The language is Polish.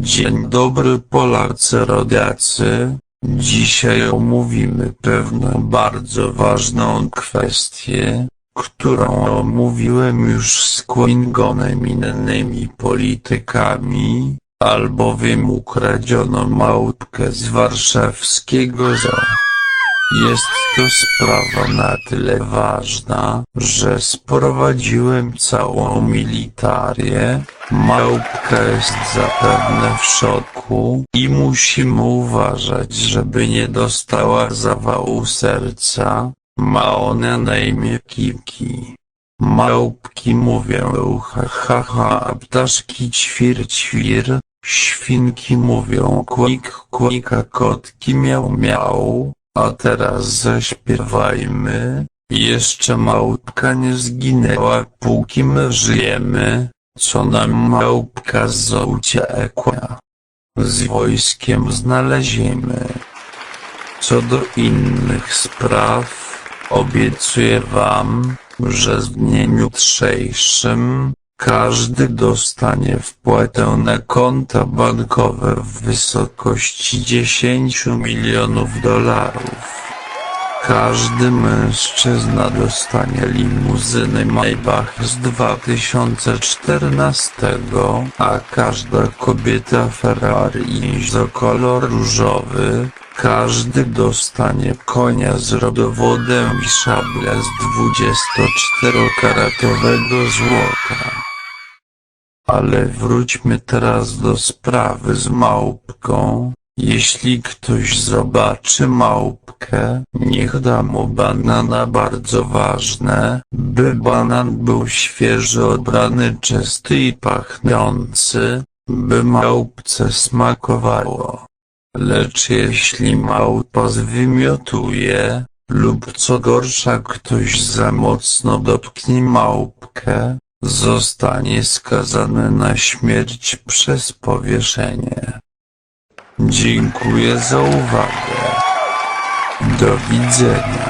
Dzień dobry Polacy rodacy. Dzisiaj omówimy pewną bardzo ważną kwestię, którą omówiłem już z Quingonem i innymi politykami, albowiem ukradziono małpkę z warszawskiego zoo. Jest to sprawa na tyle ważna, że sprowadziłem całą militarię. Małpka jest zapewne w szoku i musimy uważać, żeby nie dostała zawału serca. Ma ona na imię Kiki. Małpki mówią ha ha ha, a ptaszki ćwir ćwir, świnki mówią kłik kłik, a kotki miał miał. A teraz zaśpiewajmy. Jeszcze małpka nie zginęła, póki my żyjemy. Co nam małpka z uciekła? Z wojskiem znaleziemy. Co do innych spraw, obiecuję wam, że w dniu jutrzejszym każdy dostanie wpłatę na konta bankowe w wysokości 10 milionów dolarów. Każdy mężczyzna dostanie limuzynę Maybach z 2014, a każda kobieta Ferrari z kolor różowy. Każdy dostanie konia z rodowodem i szablę z 24-karatowego złota. Ale wróćmy teraz do sprawy z małpką. Jeśli ktoś zobaczy małpkę, niech da mu banana bardzo ważne, by banan był świeży obrany, czysty i pachnący, by małpce smakowało. Lecz jeśli małpa zwymiotuje, lub co gorsza ktoś za mocno dotknie małpkę, zostanie skazany na śmierć przez powieszenie. Dziękuję za uwagę. Do widzenia.